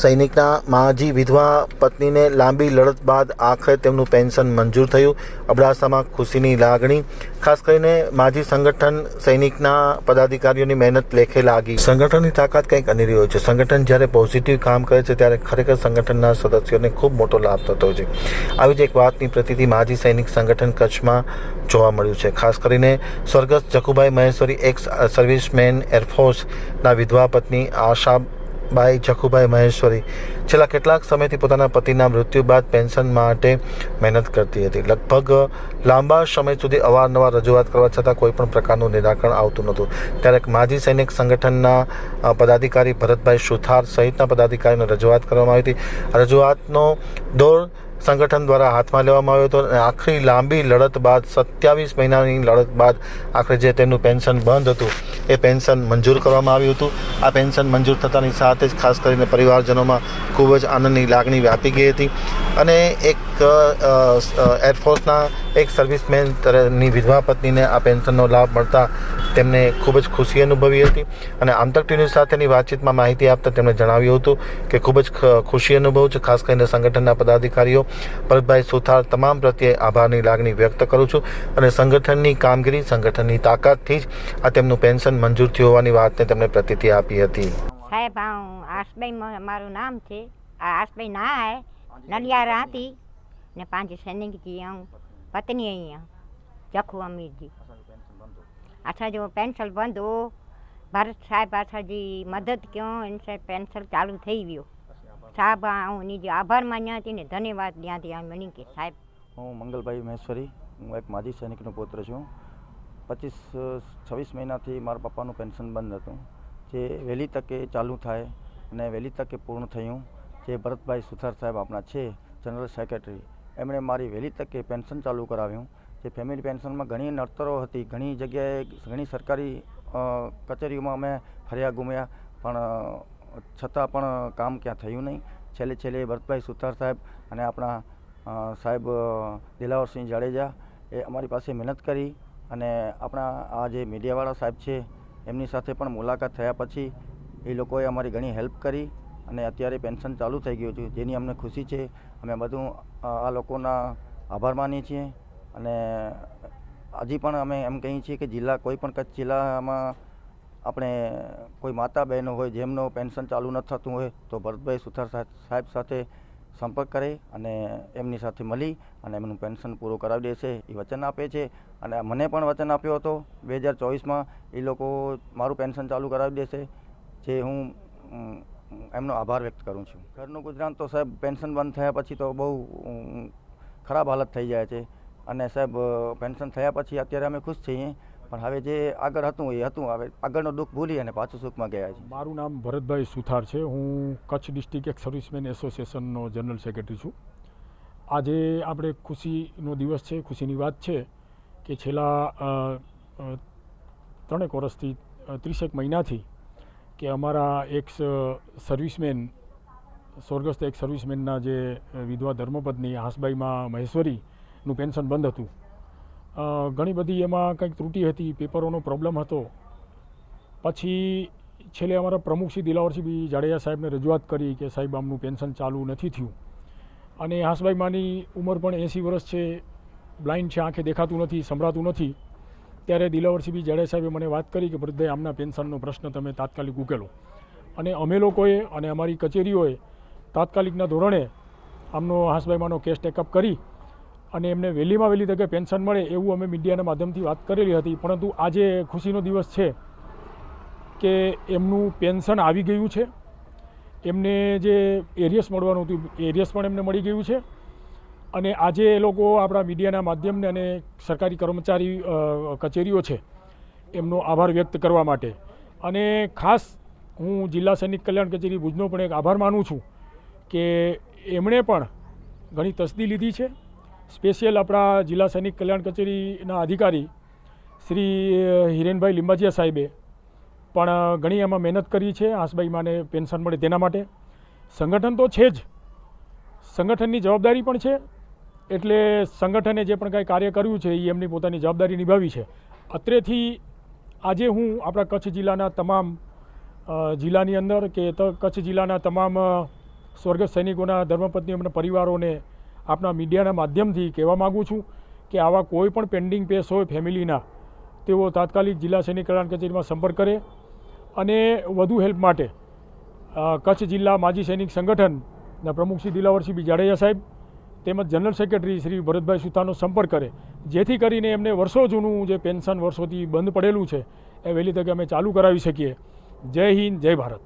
સૈનિકના માજી વિધવા પત્નીને લાંબી લડત બાદ આખરે તેમનું પેન્શન મંજૂર થયું. અબડાસામાં ખુશીની લાગણી, ખાસ કરીને માજી સંગઠન સૈનિકના પદાધિકારીઓની મહેનત લેખે લાગી. સંગઠનની તાકાત કંઈક અનેરી હોય છે. સંગઠન જ્યારે પોઝિટિવ કામ કરે છે, ત્યારે ખરેખર સંગઠનના સદસ્યોને ખૂબ મોટો લાભ થતો હોય છે. આવી જ એક વાતની પ્રતિથી માજી સૈનિક સંગઠન કચ્છમાં જોવા મળ્યું છે. ખાસ કરીને સ્વર્ગસ્થ જખુભાઈ મહેશ્વરી એક્સ સર્વિસમેન એરફોર્સના વિધવા પત્ની આશાબાઈ જખુભાઈ મહેશ્વરી. છેલ્લા કેટલાક સમયથી પોતાના પતિના મૃત્યુ બાદ પેન્શન માટે મહેનત કરતી હતી. લગભગ લાંબા સમય સુધી અવારનવાર રજૂઆત કરવા છતાં કોઈ પણ પ્રકારનું નિરાકરણ આવતું નહોતું. ત્યારે માજી સૈનિક સંગઠનના પદાધિકારી ભરતભાઈ સુથાર સહિતના પદાધિકારીને રજૂઆત કરવામાં આવી હતી. રજૂઆતનો દોર સંગઠન દ્વારા હાથમાં લેવામાં આવ્યો હતો અને આખરી લાંબી લડત બાદ સત્યાવીસ મહિનાની લડત બાદ આખરે જે તેમનું પેન્શન બંધ હતું, એ પેન્શન મંજૂર કરવામાં આવ્યું હતું. આ પેન્શન મંજૂર થતાની સાથે જ ખાસ કરીને પરિવારજનોમાં ખૂબ જ આનંદની લાગણી વ્યાપી ગઈ હતી. અને એક અ, એરફોર્સના એક સર્વિસમેન તરફની વિધવા પત્નીને આ પેન્શનનો લાભ મળતા તેમને ખૂબ જ ખુશી અનુભવી હતી અને આમતક ટી ન્યૂઝ સાથેની વાતચીતમાં માહિતી આપતા તેમણે જણાવ્યું હતું કે ખૂબ જ ખુશી અનુભવ છે ખાસ કરીને સંગઠનના પદાધિકારીઓ. ભરતભાઈ સુથાર તમામ પ્રત્યે આભારની લાગણી વ્યક્ત કરું છું અને સંગઠનની કામગીરી સંગઠનની તાકાતથી જ આ તેમનું પેન્શન મંજૂર થયું હોવાની વાતને તેમણે પ્રતિતિ આપી હતી. સાહેબ આસબાઈ મારું નામ છે. આ નડિયારા ના હે નલિયારા હતી ને પાંચ સૈનિકજી હું પત્ની અહીંયા જખુ અમીરજી असांजो पेंसिल बंद हो भरत साहिब असांजी मदद कयूं इन सां पेंसिल चालू થઈ વિયો સાહેબ હું ઉની जो આભાર માન્યા હતી ને ધન્યવાદ ॾियां थी મની કે સાહેબ હું મંગલભાઈ મહેશ્વરી હું એક માજી સૈનિકનો પુત્ર છું પચીસ છવ્વીસ મહિનાથી મારા પપ્પાનું પેન્શન બંધ હતું જે વહેલી તકે ચાલુ થાય અને વહેલી તકે પૂર્ણ થયું જે ભરતભાઈ સુથાર સાહેબ આપણા છે જનરલ સેક્રેટરી એમણે મારી વહેલી તકે પેન્શન ચાલુ કરાવ્યું. જે ફેમિલી પેન્શનમાં ઘણી નડતરો હતી. ઘણી જગ્યાએ ઘણી સરકારી કચેરીઓમાં અમે ફર્યા ગુમ્યા. પણ છતાં પણ કામ ક્યાં થયું નહીં. છેલ્લે છેલ્લે ભરતભાઈ સુથાર સાહેબ અને આપણા સાહેબ દિલાવરસિંહ જાડેજા એ અમારી પાસે મહેનત કરી અને આપણા, આ જે મીડિયાવાળા સાહેબ છે, એમની સાથે પણ મુલાકાત થયા પછી એ લોકોએ અમારી ઘણી હેલ્પ કરી. અને અત્યારે પેન્શન ચાલુ થઈ ગયું છે, જેની અમને ખુશી છે, અમે બધું આ લોકોના આભાર માનીએ છીએ. અને હજી પણ અમે એમ કહીએ છીએ કે જિલ્લા કોઈ પણ કચ્છ જિલ્લામાં આપણે કોઈ માતા બહેનો હોય, જેમનો પેન્શન ચાલુ ન થતું હોય, તો ભરતભાઈ સુથાર સાહેબ સાથે સંપર્ક કરે અને એમની સાથે મળી અને એમનું પેન્શન પૂરું કરાવી દેશે, એ વચન આપે છે. અને મને પણ વચન આપ્યો હતો, બે હજાર ચોવીસમાં, એ લોકો મારું પેન્શન ચાલુ કરાવી દેશે, જે હું એમનો આભાર વ્યક્ત કરું છું. ઘરનું ગુજરાન તો સાહેબ પેન્શન બંધ થયા પછી તો બહુ ખરાબ હાલત થઈ જાય છે. અને સાહેબ પેન્શન થયા પછી અત્યારે અમે ખુશ છીએ. પણ હવે જે આગળ હતું એ હતું. હવે આગળનું દુઃખ ભૂલી અને પાછું સુખમાં ગયા છે મારું નામ ભરતભાઈ સુથાર છે. હું કચ્છ ડિસ્ટ્રિક્ટ એક સર્વિસમેન એસોસિએશનનો જનરલ સેક્રેટરી છું. આજે આપણે ખુશીનો દિવસ છે, ખુશીની વાત છે કે છેલ્લા ત્રણેક વર્ષથી ત્રીસેક મહિનાથી કે અમારા એક સર્વિસમેન, સ્વર્ગસ્થ એક સર્વિસમેનના જે વિધવા ધર્મપત્ની હાંસબાઈમાં મહેશ્વરીનું પેન્શન બંધ હતું. ઘણી બધી એમાં કંઈક ત્રુટિ હતી, પેપરોનો પ્રોબ્લેમ હતો. પછી છેલ્લે અમારા પ્રમુખશ્રી દિલાવરસિંહ બી જાડેજા સાહેબને રજૂઆત કરી કે સાહેબ, આમનું પેન્શન ચાલુ નથી થયું. અને હાસભાઈ માની ઉંમર પણ એંસી વર્ષ છે, બ્લાઇન્ડ છે, આંખે દેખાતું નથી, સંભળાતું નથી. ત્યારે દિલાવરસિંહ બી જાડેજા સાહેબે મને વાત કરી કે વૃદ્ધે આમના પેન્શનનો પ્રશ્ન તમે તાત્કાલિક ઉકેલો. અને અમે લોકોએ અને અમારી કચેરીઓએ તાત્કાલિકના ધોરણે આમનો હાંસભાઈમાંનો કેસ ટેકઅપ કરી અને એમને વહેલીમાં વહેલી તકે પેન્શન મળે એવું અમે મીડિયાના માધ્યમથી વાત કરેલી હતી. પરંતુ આજે ખુશીનો દિવસ છે કે એમનું પેન્શન આવી ગયું છે. એમને જે એરિયસ મળવાનું હતું, એરિયસ પણ એમને મળી ગયું છે. અને આજે એ લોકો આપણા મીડિયાના માધ્યમને અને સરકારી કર્મચારી કચેરીઓ છે, એમનો આભાર વ્યક્ત કરવા માટે. અને ખાસ હું જિલ્લા સૈનિક કલ્યાણ કચેરી ભુજનો પણ એક આભાર માનું છું કે એમણે પણ ઘણી તસદી લીધી છે. સ્પેશિયલ આપણા જિલ્લા સૈનિક કલ્યાણ કચેરીના અધિકારી શ્રી હિરેનભાઈ લિંબાજીયા સાહેબે પણ ઘણી એમાં મહેનત કરી છે. હાસબાઈ માને પેન્શન મળે તેના માટે. સંગઠન તો છે જ. સંગઠનની જવાબદારી પણ છે. એટલે સંગઠને જે પણ કાંઈ કાર્ય કર્યું છે, એ એમની પોતાની જવાબદારી નિભાવી છે. અત્રેથી આજે હું આપણા કચ્છ જિલ્લાના તમામ જિલ્લાની અંદર કે કચ્છ જિલ્લાના તમામ સ્વર્ગ સૈનિકોના, ધર્મપત્ની અને પરિવારોને આપણા મીડિયાના માધ્યમથી કહેવા માગું છું કે આવા કોઈ પણ પેન્ડિંગ પેસ હોય ફેમિલીના, તેઓ તાત્કાલિક જિલ્લા સૈનિક કલ્યાણ કચેરીમાં સંપર્ક કરે અને વધુ હેલ્પ માટે કચ્છ જિલ્લા માજી સૈનિક સંગઠનના પ્રમુખ શ્રી દિલાવરસિંહ બી જાડેજા સાહેબ તેમજ જનરલ સેક્રેટરી શ્રી ભરતભાઈ સુથારનો સંપર્ક કરે. જેથી કરીને એમને વર્ષો જૂનું જે પેન્શન વર્ષોથી બંધ પડેલું છે, એ વહેલી તકે અમે ચાલુ કરાવી શકીએ. જય હિન્દ, જય ભારત.